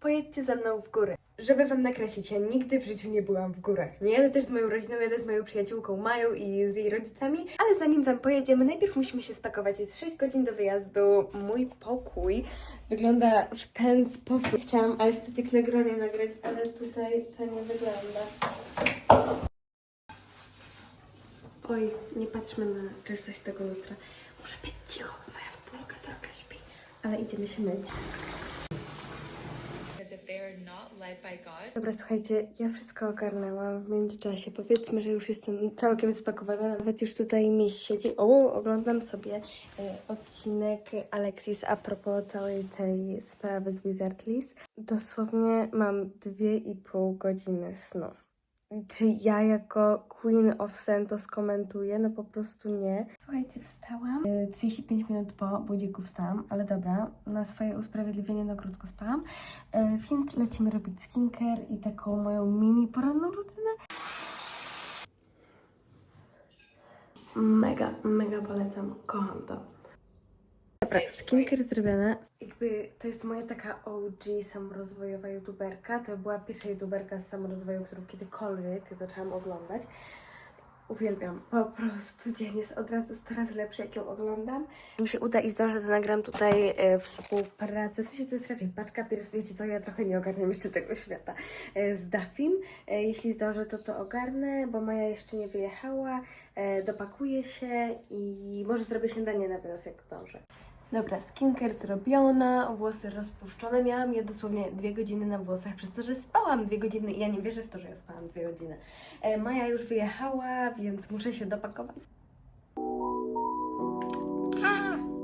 Pojedźcie ze mną w góry. Żeby wam nakreślić, ja nigdy w życiu nie byłam w górach. Nie jadę też z moją rodziną, jadę z moją przyjaciółką Mają i z jej rodzicami, ale zanim tam pojedziemy, najpierw musimy się spakować. Jest 6 godzin do wyjazdu. Mój pokój wygląda w ten sposób. Chciałam estetyk nagrania nagrać, ale tutaj to nie wygląda. Oj, nie patrzmy na czystość tego lustra. Muszę być cicho, bo moja współlokatorka śpi. Ale idziemy się myć. Dobra, słuchajcie, ja wszystko ogarnęłam w międzyczasie. Powiedzmy, że już jestem całkiem spakowana, nawet już tutaj mi siedzi. O, oglądam sobie e, odcinek Alexis a propos całej tej sprawy z Wizardlis. Dosłownie mam dwie i pół godziny snu. Czy ja jako Queen of Sen to skomentuję? No po prostu nie. Słuchajcie, wstałam. E, 35 minut po budziku wstałam, ale dobra, na swoje usprawiedliwienie no krótko spałam. E, więc lecimy robić skincare i taką moją mini poranną rutynę. Mega, mega polecam, kocham to. Dobra, skincare zrobiona. Jakby to jest moja taka OG samorozwojowa youtuberka. To była pierwsza youtuberka z samorozwoju, którą kiedykolwiek zaczęłam oglądać. Uwielbiam. Po prostu dzień jest od razu 100 razy lepszy, jak ją oglądam. Mi się uda i zdążę, to nagram tutaj e, współpracę. W sensie to jest raczej paczka. Pierw, wiecie co, ja trochę nie ogarniam jeszcze tego świata e, z Dafim. E, jeśli zdążę, to to ogarnę, bo Maja jeszcze nie wyjechała. E, dopakuję się i może zrobię śniadanie na wynos, jak zdążę. Dobra, skincare zrobiona, włosy rozpuszczone. Miałam je dosłownie dwie godziny na włosach, przez to, że spałam dwie godziny i ja nie wierzę w to, że ja spałam dwie godziny. E, Maja już wyjechała, więc muszę się dopakować.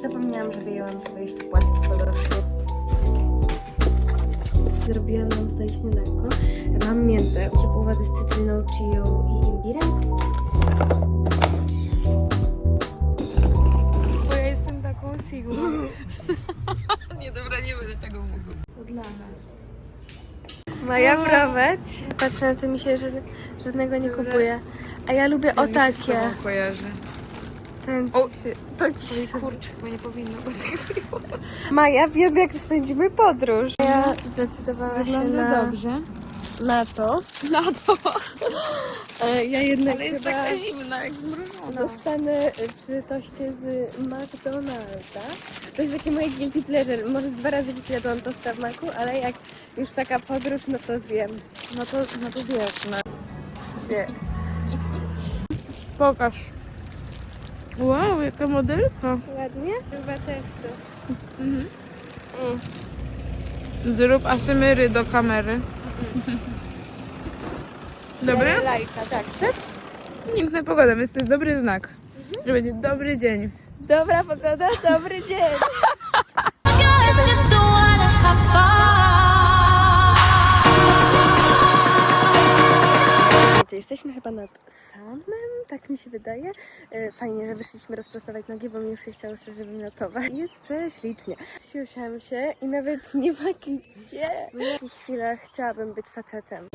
Zapomniałam, że wyjęłam sobie jeszcze płatki podręczne. Zrobiłam nam tutaj śniadanko. Mam miętę, ciepłą wodę z cytryną, chią i imbirem. Maja prowadź. Patrzę na to mi się żadne- żadnego nie kupuje. A ja lubię o takie. kojarzy. Ten O! ci się, to ci Oj, się... kurczę, chyba nie powinno go tak było. Maja, wiem jak spędzimy podróż. Ja zdecydowała się na, dobrze. Na to. Na to. E, Ja jednak Ale jest chyba taka zimna, jak zmrożona. zostanę przy toście z McDonalda. To jest takie moje guilty pleasure. Może dwa razy w życiu jadłam tosta w Macu, ale jak już taka podróż, no to zjem. No to, no to zjesz, no. Nie. Pokaż. Wow, jaka modelka. Ładnie? Chyba testu. Zrób asymyry do kamery. Dobry? Lajka, tak. Piękna pogoda, więc to jest dobry znak. Że będzie dobry dzień. Dobra pogoda, dobry dzień. Słuchajcie, Jesteśmy chyba nad samym, tak mi się wydaje. E, Fajnie, że wyszliśmy rozprostować nogi, bo mi już się chciało szczerze wymiotować. Jest prześlicznie. Siusiam się i nawet nie ma gdzie. W jakich chwilach chciałabym być facetem.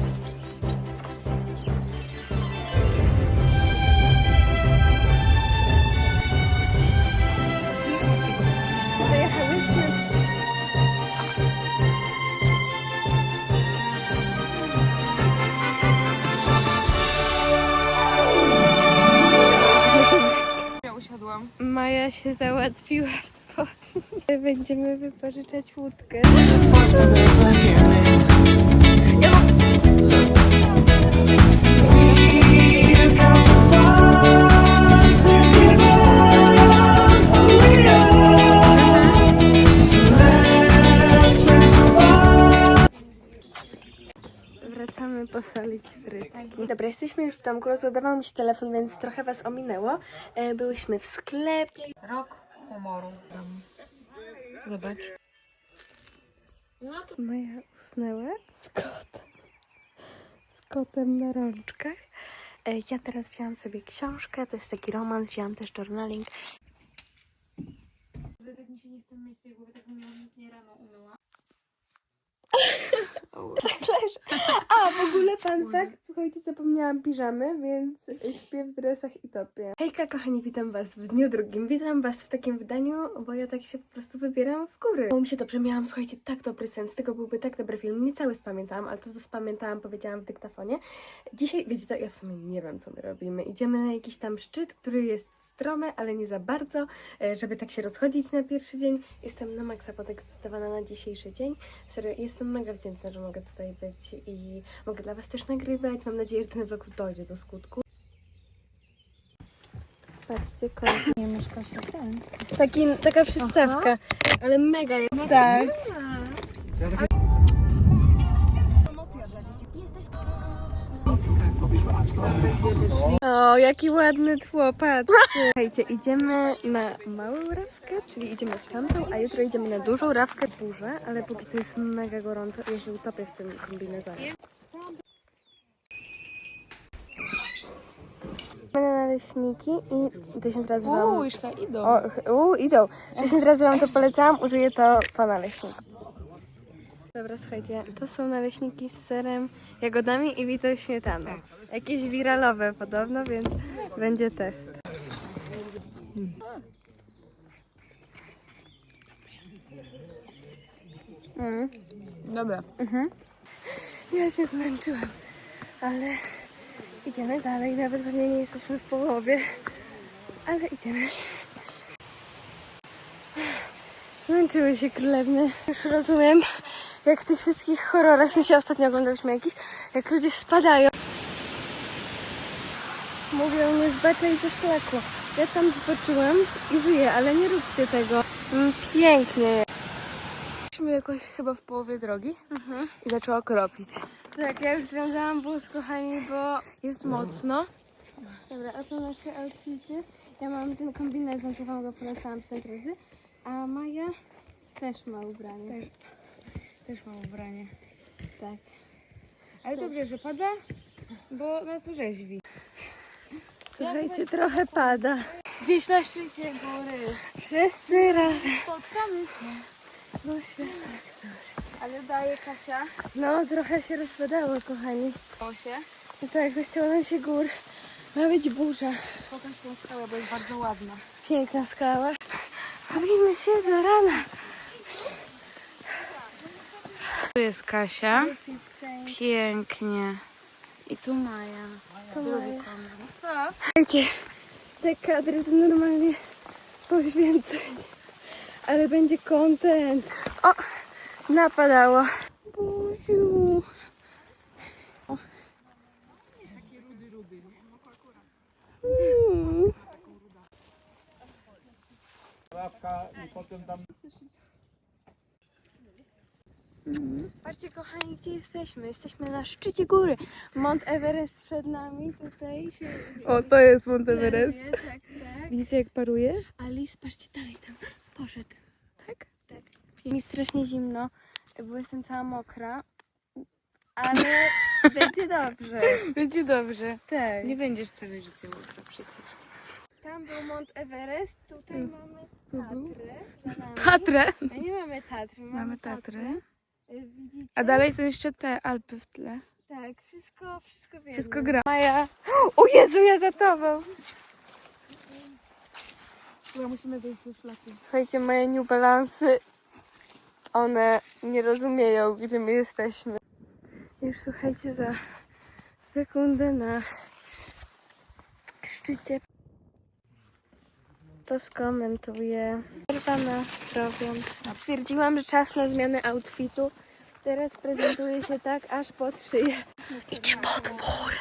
Załatwiła w spodnie. Będziemy wypożyczać łódkę. Wracamy posolić frytki. Dobra, jesteśmy już w domku. Rozładował mi się telefon, więc trochę was ominęło. E, Byłyśmy w sklepie. Rok humoru. Zobacz. No to Maja usnęła z kotem. Z kotem na rączkach. E, Ja teraz wzięłam sobie książkę, to jest taki romans, wzięłam też journaling. tak mi się nie chce myć tej głowy, tak bym ją nie rano umyła. A, w ogóle fun fact, słuchajcie, zapomniałam piżamy, więc śpię w dresach i topie. Hejka, kochani, witam was w dniu drugim. Witam was w takim wydaniu, bo ja tak się po prostu wybieram w góry. Bo mi się dobrze, miałam, słuchajcie, tak dobry sen, z tego byłby tak dobry film. Nie cały spamiętałam, ale to, co spamiętałam, powiedziałam w dyktafonie. Dzisiaj, wiecie co, ja w sumie nie wiem, co my robimy. Idziemy na jakiś tam szczyt, który jest stromy, ale nie za bardzo, e, żeby tak się rozchodzić na pierwszy dzień. Jestem na maksa podekscytowana na dzisiejszy dzień. Serio, jestem mega wdzięczna, że mogę tutaj być i mogę dla Was też nagrywać. Mam nadzieję, że ten vlog dojdzie do skutku. Patrzcie, koń. Nie mieszka się ten. Taki, taka przystawka, ale mega jest. Tak. O, jaki ładny tło. Słuchajcie, idziemy na małą rawkę, czyli idziemy w tamtą, a jutro idziemy na dużą rawkę w burzę, ale póki co jest mega gorąco i ja się utopię w tym kombinezonie. Mamy naleśniki i tysiąc razy wam... Uuu, idą. O, ch- u, idą. Tysiąc razy wam to polecałam, użyję to po naleśniku. Dobra, słuchajcie, to są naleśniki z serem, jagodami i bitą śmietaną. Jakieś wiralowe podobno, więc będzie test. Mm. Dobra. Ja się zmęczyłam, ale idziemy dalej. Nawet pewnie nie jesteśmy w połowie, ale idziemy. Zmęczyły się królewny. Już rozumiem, jak w tych wszystkich horrorach, w sensie ostatnio oglądałyśmy jakiś, jak ludzie spadają. Mówią, nie zbaczaj ze szlaku. Ja tam zboczyłam i żyję, ale nie róbcie tego. Mm, Pięknie. Byliśmy jakoś chyba w połowie drogi i zaczęła kropić. Tak, ja już związałam włos, kochani, bo jest mocno. Dobra, a to nasze outfity. Ja mam ten kombinezon, co wam go polecałam 5 razy, a Maja też ma ubranie. Też mam ubranie. Tak. Ale dobrze, że pada, bo nas urzeźwi. Słuchajcie, trochę pada. Gdzieś na szczycie góry. Wszyscy razem. Spotkamy się. No świetnie. Ale daje Kasia. No, trochę się rozpadało, kochani. O się. No tak, zachciało nam się gór. Ma być burza. Pokaż tą skałę, bo jest bardzo ładna. Piękna skała. Bawimy się do rana. Tu jest Kasia. Pięknie. I tu Maja. To Maja. Co? Słuchajcie, te kadry to normalnie poświęcenie. Ale będzie content. O, napadało. Buziu. O. Mm. Patrzcie kochani, gdzie jesteśmy? Jesteśmy na szczycie góry. Mont Everest przed nami. Tutaj się O, to jest Mount Everest. Tak, tak. Widzicie jak paruje? A lis, patrzcie dalej tam. Poszedł. Tak? Tak. Mi strasznie zimno, bo jestem cała mokra. Ale będzie dobrze. Będzie dobrze. Tak. Nie będziesz całe życie mokra przecież. Tam był Mont Everest, tutaj mamy Tu był? Tatrę. za nami. Tatrę. A nie mamy Tatry, mamy, Mamy Tatrę. Widzicie? A dalej są jeszcze te Alpy w tle. Tak, wszystko, wszystko wiemy. Wszystko gra. Maja. O Jezu, ja za tobą. Chyba musimy zejść ze szlaku. Słuchajcie, moje New Balance, one nie rozumieją, gdzie my jesteśmy. Już słuchajcie, za sekundę na szczycie to skomentuję. Przerwa na robiąc. Stwierdziłam, że czas na zmianę outfitu. Teraz prezentuję się tak, aż pod szyję. Idzie potwór.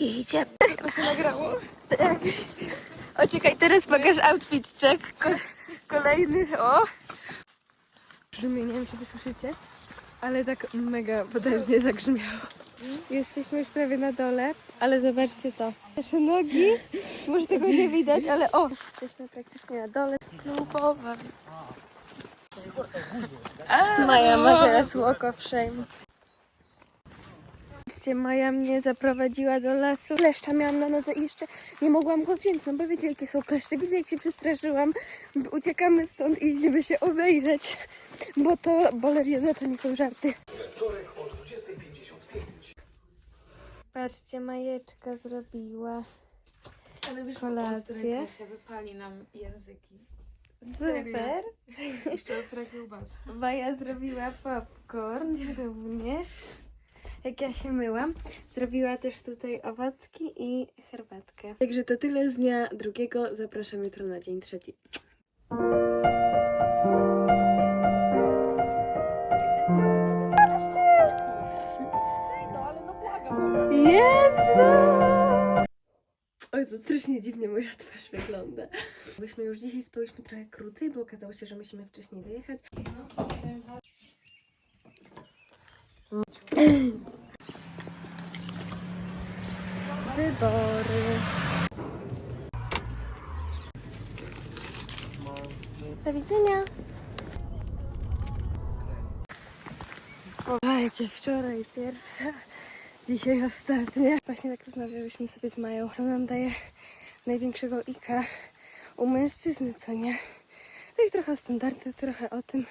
Idzie. To się nagrało? Tak. O, czekaj, teraz pokaż outfit check. Ko- kolejny, o. Wiem, czy wysłyszycie, ale tak mega potężnie zagrzmiało. Jesteśmy już prawie na dole, ale zobaczcie to. Nasze nogi, może tego nie widać, ale o! Jesteśmy praktycznie na dole. Klubowa. Maja ma teraz walk of shame. Maja mnie zaprowadziła do lasu. Kleszcza miałam na nodze i jeszcze nie mogłam go wziąć, no bo wiecie jakie są kleszcze. Wiecie jak się przestraszyłam. Uciekamy stąd i idziemy się obejrzeć, bo to bolerioza to nie są żarty. Patrzcie, Majeczka zrobiła. Ale wyszło Kolację. ostre, Kasia wypali nam języki. Super. Jeszcze ostra kiełbasa. Maja zrobiła popcorn również. Jak ja się myłam. Zrobiła też tutaj owocki i herbatkę. Także to tyle z dnia drugiego. Zapraszam jutro na dzień trzeci. Oj, to strasznie dziwnie moja twarz wygląda. Byśmy już dzisiaj spałyśmy trochę krócej, bo okazało się, że musimy wcześniej wyjechać. Wybory. Do widzenia. Słuchajcie, wczoraj pierwsza, dzisiaj ostatnia. Właśnie tak rozmawiałyśmy sobie z Mają, co nam daje największego ika u mężczyzny, co nie? Tak trochę o standardy, trochę o tym.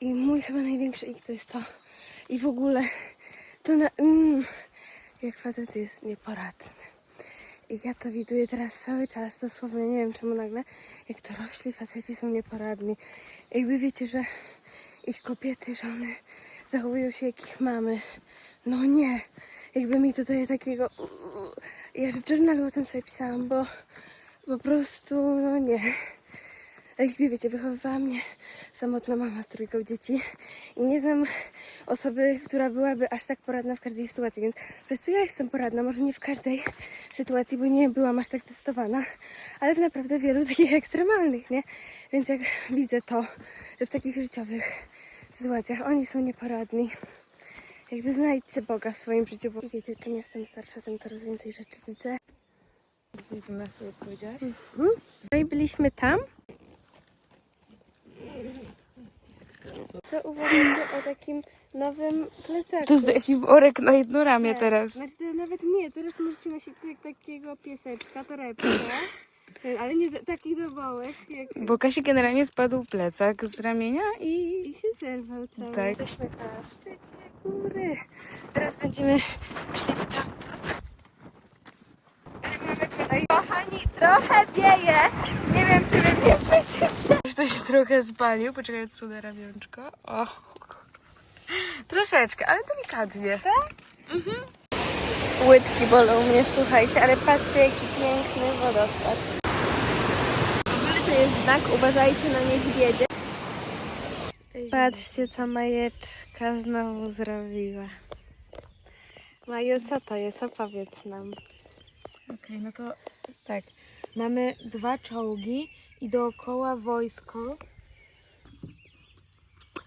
I mój chyba największy ik to jest to. I w ogóle to na, mm, jak facet jest nieporadny. I ja to widuję teraz cały czas, dosłownie nie wiem czemu nagle, jak dorośli faceci są nieporadni. Jakby wiecie, że ich kobiety, żony zachowują się jak ich mamy. No nie. Jakby mi to daje takiego... Ja w journalu o tym sobie pisałam, bo po prostu, no nie. Jakby wiecie, wychowywała mnie samotna mama z trójką dzieci i nie znam osoby, która byłaby aż tak poradna w każdej sytuacji, więc po prostu ja jestem poradna, może nie w każdej sytuacji, bo nie byłam aż tak testowana, ale w naprawdę wielu takich ekstremalnych, nie? Więc jak widzę to, że w takich życiowych sytuacjach oni są nieporadni, jakby znajdźcie Boga w swoim życiu, bo wiecie, czym jestem starsza, tym coraz więcej rzeczy widzę. Jesteś dumna z tego, powiedziałaś? No i byliśmy tam. Co uważacie o takim nowym plecaku? To jest taki worek na jedno ramię Tak. teraz. Znaczy to nawet nie, teraz możecie nosić jak takiego pieseczka, torebkę, ale nie za- taki dobołek, jak Bo Kasi generalnie spadł plecak z ramienia i... i się zerwał cały. Tak. Jesteśmy na szczycie góry. Teraz będziemy szli w tutaj... Kochani, trochę wieje. Nie wiem, czy wy wiecie. Ktoś to się trochę spalił. Poczekaj, odsunę ramionczko. O, Troszeczkę, ale delikatnie. Łydki bolą mnie, słuchajcie, ale patrzcie jaki piękny wodospad. W ogóle to jest znak, uważajcie na niedźwiedzie. Patrzcie co Majeczka znowu zrobiła. Maju, co to jest? Opowiedz nam. Okej, no to tak. Mamy dwa czołgi i dookoła wojsko.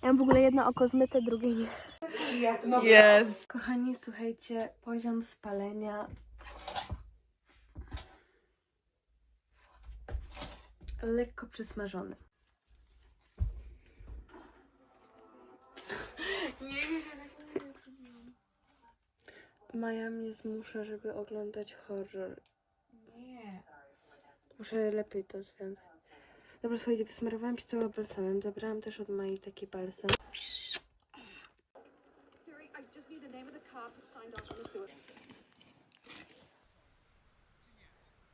Ja mam w ogóle jedno oko zmyte, drugie nie. Jest. Kochani, słuchajcie, poziom spalenia lekko przysmażony. Maja mnie zmusza, żeby oglądać horror. Nie. Muszę lepiej to związać. Dobra, słuchajcie, wysmarowałam się całym balsamem. Zabrałam też od Mai taki balsam.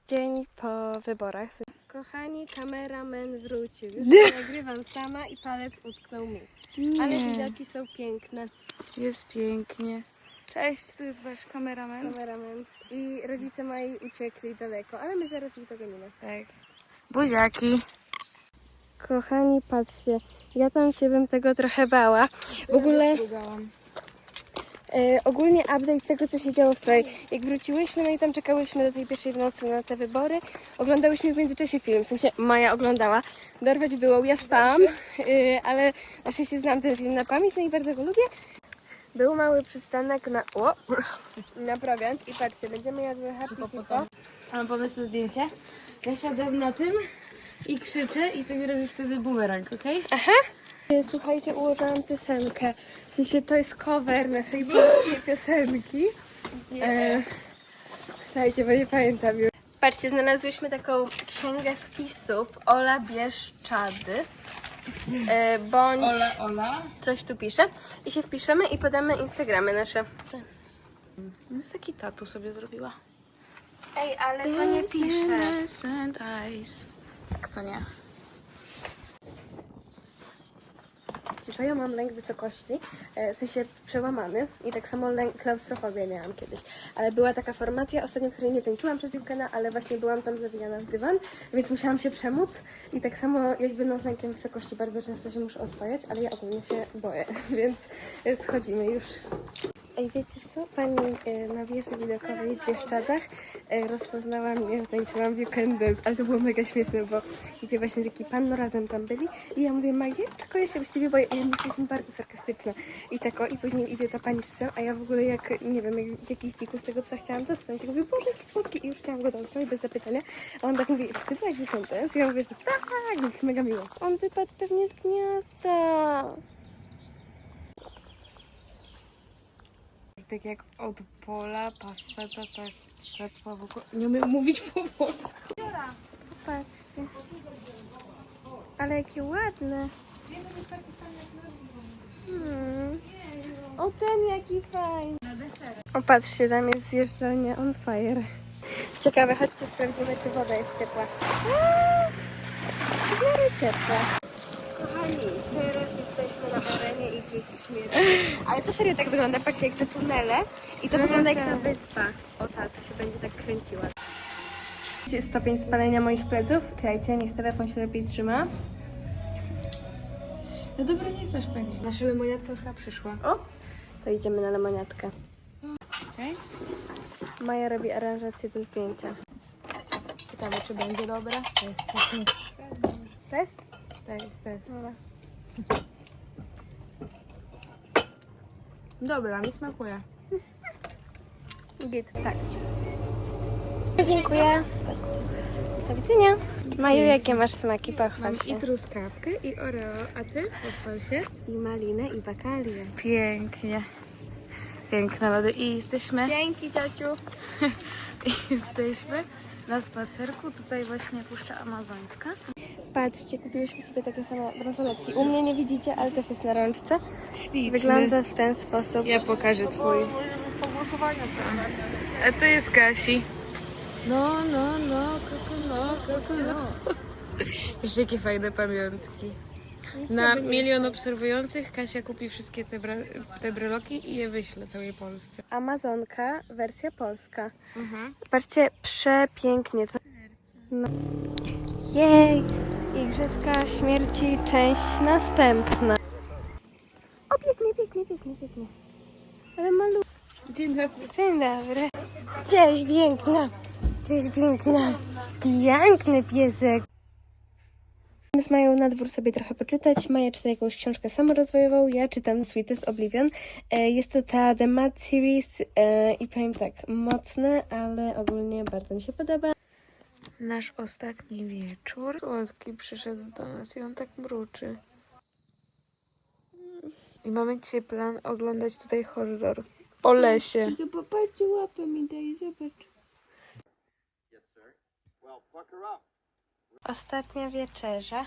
Dzień po wyborach. Kochani, kameramen wrócił. Już nagrywam sama i palec utknął mi. Ale widoki są piękne. Jest pięknie. Cześć, tu jest wasz kameraman. Kameramen. I rodzice moi uciekli daleko, ale my zaraz ich dogonimy. Tak. Buziaki. Kochani, patrzcie, ja tam się bym tego trochę bała. W ogóle e, ogólnie update tego, co się działo wczoraj. Jak wróciłyśmy, no i tam czekałyśmy do tej pierwszej w nocy na te wybory, oglądałyśmy w międzyczasie film, w sensie Maja oglądała. Dorwać było, ja spałam, e, ale na szczęście znam ten film na pamięć, no i bardzo go lubię. Był mały przystanek na, o, na prowiant i patrzcie, będziemy jadły happy hippo. Mam pomysł na zdjęcie. Ja siadam na tym i krzyczę i ty mi robisz wtedy bumerang, okej? E, Słuchajcie, ułożyłam piosenkę. W sensie to jest cover naszej polskiej piosenki. E, Słuchajcie, bo nie pamiętam już. Patrzcie, znalazłyśmy taką księgę wpisów Ola Bieszczady. E, bądź Ola, Ola. coś tu pisze. I się wpiszemy i podamy Instagramy nasze. Jest taki tatu sobie zrobiła. Ej, ale to nie pisze. Tak co nie? To ja mam lęk wysokości, e, w sensie przełamany i tak samo lęk klaustrofobię miałam kiedyś. Ale była taka formacja ostatnio, której nie tańczyłam przez weekenda, ale właśnie byłam tam zawijana w dywan, więc musiałam się przemóc i tak samo jakby no z lękiem wysokości bardzo często się muszę oswajać, ale ja ogólnie się boję, więc e, schodzimy już. Ej, wiecie co? Pani e, na wieży widokowej w Bieszczadach e, rozpoznała mnie, że tańczyłam w You Can Dance, ale to było mega śmieszne, bo gdzie właśnie taki pan, no razem tam byli i ja mówię, Majeczko, ja się ciebie boję, ja jesteśmy bardzo sarkastyczne i tak o, i później idzie ta pani z psem, a ja w ogóle jak, nie wiem, jak jakiś dziku z tego psa chciałam dostać, i mówię, Boże, jaki słodki i już chciałam go dotknąć bez zapytania, a on tak mówi, ty byłaś w You Can Dance? Ja mówię, że tak, więc mega miło. On wypadł pewnie z gniazda. Tak jak od pola, pasata, tak światła wokół. Nie umiem mówić po polsku. Patrzcie. Ale jakie ładne. Hmm. O ten jaki fajny. O patrzcie, tam jest zjeżdżalnia on fire. Ciekawe, chodźcie sprawdzimy, czy woda jest ciepła. Miarę ciepła. Kochani, teraz jesteśmy Igrzysk Śmierci. Ale to serio tak wygląda, patrzcie jak te tunele i to wygląda jak ta wyspa. O ta, co się będzie tak kręciła. Jest stopień spalenia moich pleców. Czekajcie, niech telefon się lepiej trzyma. No dobra, nie jest aż tak źle. Nasza lemoniatka już chyba przyszła. O, to idziemy na lemoniatkę. Okej. Maja robi aranżację do zdjęcia. Ciekawe, czy będzie dobre. To jest Test? Tak, test. Dobra. Dobra, mi smakuje. Git, tak. Dziękuję. Do widzenia. Maju, jakie masz smaki? Pochwal Mam się. i truskawkę, i oreo, a ty? Pochwal się. I malinę, i bakalię. Pięknie. Piękne lody. I jesteśmy, Dzięki, ciociu. i jesteśmy na spacerku. Tutaj właśnie Puszcza Amazońska. Patrzcie, kupiłyśmy sobie takie same bransoletki. U mnie nie widzicie, ale też jest na rączce. Śliczny. Wygląda w ten sposób. Ja pokażę twój. A to jest Kasi. No, no, no, koko, no, koko, no. Jeszcze jakie fajne pamiątki. Na milion obserwujących Kasia kupi wszystkie te, bra- te breloki i je wyśle całej Polsce. Amazonka, wersja polska. Mhm. Patrzcie, przepięknie. To... No. Jej! Igrzyska śmierci, część następna. O, pięknie, pięknie, pięknie, pięknie. Ale malu. Dzień dobry. Dzień dobry. Cześć, piękna. Cześć, piękna. Piękny piesek. Z Mają na dwór sobie trochę poczytać. Maja czyta jakąś książkę samorozwojową, ja czytam Sweetest Oblivion. E, Jest to ta The Mad Series e, i powiem tak, mocne, ale ogólnie bardzo mi się podoba. Nasz ostatni wieczór. Słodki przyszedł do nas i on tak mruczy. I mamy dzisiaj plan oglądać tutaj horror. Po lesie. Popatrzcie, łapę mi daj, zobacz. Ostatnia wieczerza.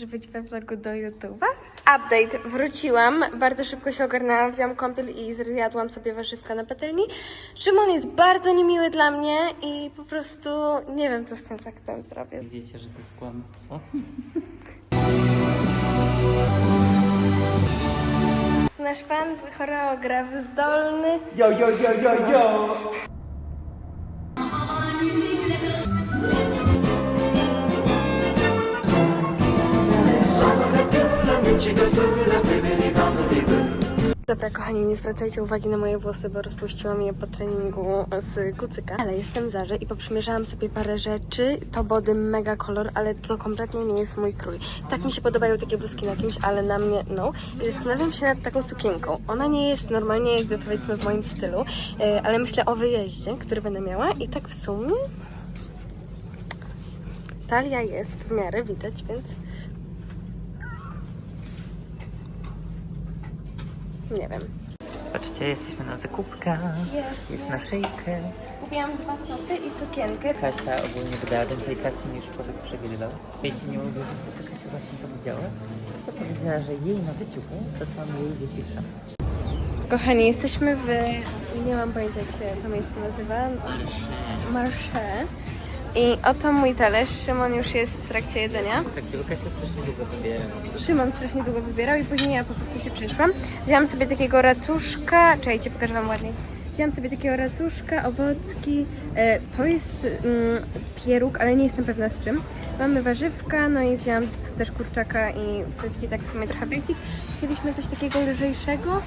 Żeby być we vlogu do YouTube'a. Update. Wróciłam. Bardzo szybko się ogarnęłam. Wziąłam kąpiel i zjadłam sobie warzywka na patelni. Szymon jest bardzo niemiły dla mnie i po prostu nie wiem, co z tym faktem zrobię. Wiecie, że to jest kłamstwo. Nasz pan choreograf zdolny. Yo, yo, yo, yo, yo! Dobra, kochani, nie zwracajcie uwagi na moje włosy, bo rozpuściłam je po treningu z kucyka. Ale jestem Zarze i poprzymierzałam sobie parę rzeczy. To body mega kolor, ale to kompletnie nie jest mój krój. Tak mi się podobają takie bluzki na kimś, ale na mnie no. I zastanawiam się nad taką sukienką. Ona nie jest normalnie jakby powiedzmy w moim stylu, e, ale myślę o wyjeździe, który będę miała i tak w sumie talia jest w miarę widać, więc nie wiem. Patrzcie, jesteśmy na zakupkach. Jest na szejkę. kupiłam dwa topy i sukienkę. Kasia ogólnie wydała więcej kasy niż człowiek przewidywał. Wiecie, nie wiedzieć, co Kasia właśnie powiedziała? To powiedziała, że jej na wyciuchu to są jej dzieci w. Kochani, jesteśmy w... nie mam pojęcia jak się to miejsce nazywa. Marché. I oto mój talerz. Szymon już jest w trakcie jedzenia. Tak, bo Kasia strasznie długo wybiera. Szymon strasznie długo wybierał i później ja po prostu się przeszłam. Wzięłam sobie takiego racuszka, czekajcie, pokażę wam ładniej. Wzięłam sobie takiego racuszka, owocki, e, to jest mm, pieróg, ale nie jestem pewna z czym. Mamy warzywka, no i wzięłam też kurczaka i wszystkie tak w sumie trochę basic. Chcieliśmy coś takiego lżejszego,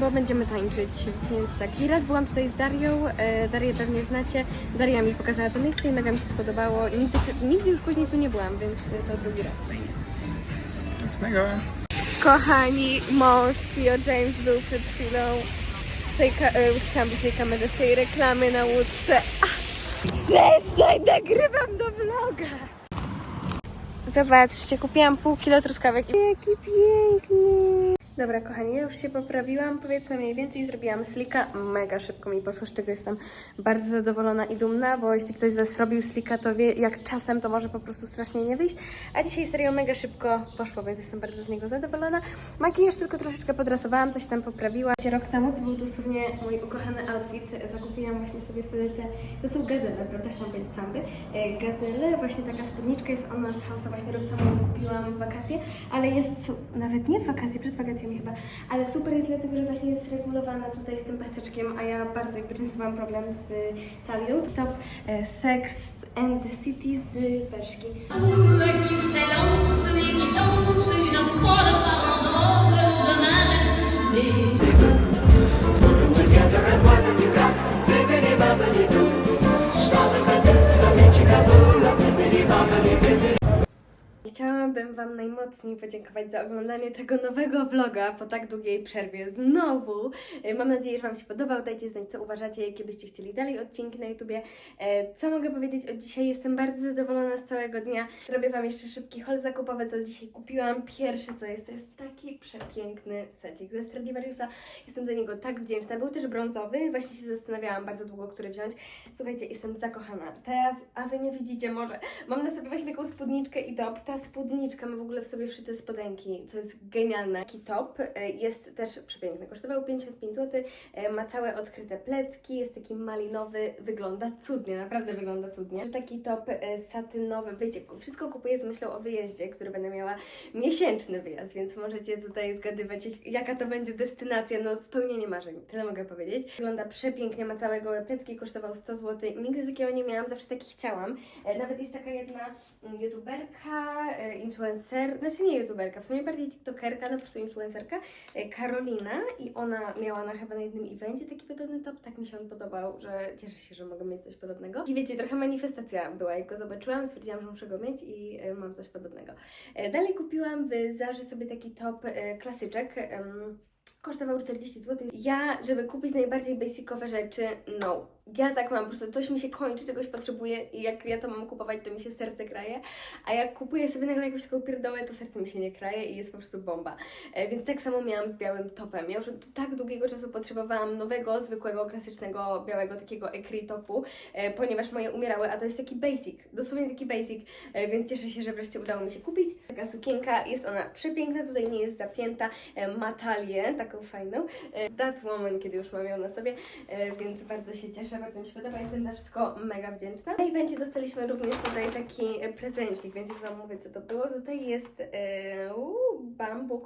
bo będziemy tańczyć, więc tak. I raz byłam tutaj z Darią, e, Darię pewnie znacie, Daria mi pokazała to miejsce i mega mi się spodobało. Nigdy, nigdy już później tu nie byłam, więc to drugi raz. Kochani, mąż Theo James był przed chwilą w tej, e, chciałam być tej kamery, z tej reklamy na łódce. Przestań, nagrywam do vloga! Zobaczcie, kupiłam pół kilo truskawek. Jaki piękny! Dobra, kochani, ja już się poprawiłam, powiedzmy mniej więcej, zrobiłam slika. Mega szybko mi poszło, z czego jestem bardzo zadowolona i dumna, bo jeśli ktoś z Was robił slika, to wie, jak czasem to może po prostu strasznie nie wyjść. A dzisiaj serio mega szybko poszło, więc jestem bardzo z niego zadowolona. Makijaż tylko troszeczkę podrasowałam, coś tam poprawiłam. Rok temu to był dosłownie mój ukochany outfit. Zakupiłam właśnie sobie wtedy te, to są gazele, prawda? Chciałam powiedzieć sandy. E, Gazele, właśnie taka spódniczka jest ona z House'a, właśnie rok temu kupiłam wakacje, ale jest, nawet nie wakacje, przed wakacjami chyba, ale super jest dlatego, że właśnie jest regulowana tutaj z tym paseczkiem, a ja bardzo jakby często mam problem z talią. Top e, Sex and the City z Berszki. Chciałabym Wam najmocniej podziękować za oglądanie tego nowego vloga po tak długiej przerwie znowu. E, Mam nadzieję, że Wam się podobał. Dajcie znać, co uważacie, jakie byście chcieli dalej odcinki na YouTubie. E, Co mogę powiedzieć od dzisiaj? Jestem bardzo zadowolona z całego dnia. Zrobię Wam jeszcze szybki haul zakupowy, co dzisiaj kupiłam. Pierwsze co jest, to jest taki przepiękny secik ze Stradivariusa. Jestem za niego tak wdzięczna. Był też brązowy. Właśnie się zastanawiałam bardzo długo, który wziąć. Słuchajcie, jestem zakochana. Teraz, a Wy nie widzicie może, mam na sobie właśnie taką spódniczkę i top. Ta spódniczka ma w ogóle w sobie wszyte spodenki, co jest genialne. Taki top e, jest też przepiękny. Kosztował 55 zł, e, ma całe odkryte plecki, jest taki malinowy, wygląda cudnie, naprawdę wygląda cudnie. Taki top e, satynowy, wiecie, wszystko kupuję z myślą o wyjeździe, który będę miała miesięczny wyjazd, więc możecie tutaj zgadywać, jak- jaka to będzie destynacja, no spełnienie marzeń, tyle mogę powiedzieć. Wygląda przepięknie, ma całe gołe plecki, kosztował 100 zł, nigdy takiego nie miałam, zawsze taki chciałam. Nawet jest taka jedna mm, youtuberka, influencer, znaczy nie youtuberka, w sumie bardziej tiktokerka, no po prostu influencerka, e, Karolina i ona miała na chyba na jednym evencie taki podobny top, tak mi się on podobał, że cieszę się, że mogę mieć coś podobnego. I wiecie, trochę manifestacja była, jak go zobaczyłam, stwierdziłam, że muszę go mieć i e, mam coś podobnego. E, Dalej kupiłam w Zarze sobie taki top e, klasyczek, kosztował 40 zł. Ja, żeby kupić najbardziej basicowe rzeczy, no. Ja tak mam, po prostu coś mi się kończy, czegoś potrzebuję i jak ja to mam kupować, to mi się serce kraje, a jak kupuję sobie nagle jakąś taką pierdołę, to serce mi się nie kraje i jest po prostu bomba. E, więc tak samo miałam z białym topem. Ja już od tak długiego czasu potrzebowałam nowego, zwykłego, klasycznego, białego takiego ekri topu, e, ponieważ moje umierały, a to jest taki basic, dosłownie taki basic, e, więc cieszę się, że wreszcie udało mi się kupić. Taka sukienka, jest ona przepiękna, tutaj nie jest zapięta, e, ma talię, taką fajną. E, That Woman, kiedy już mam ją na sobie, e, więc bardzo się cieszę, bardzo mi się podoba, jestem za wszystko mega wdzięczna. Na evencie dostaliśmy również tutaj taki e, prezencik, więc już Wam mówię, co to było. Tutaj jest e, uu, bambu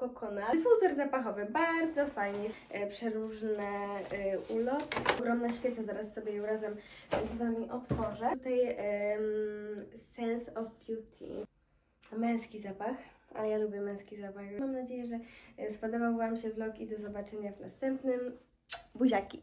dyfuzor zapachowy, bardzo fajnie, e, przeróżne e, ulot, ogromna świeca, zaraz sobie ją razem z Wami otworzę. Tutaj em, Sense of Beauty, męski zapach. A ja lubię męski zapach. Mam nadzieję, że spodobał Wam się vlog i do zobaczenia w następnym. Buziaki!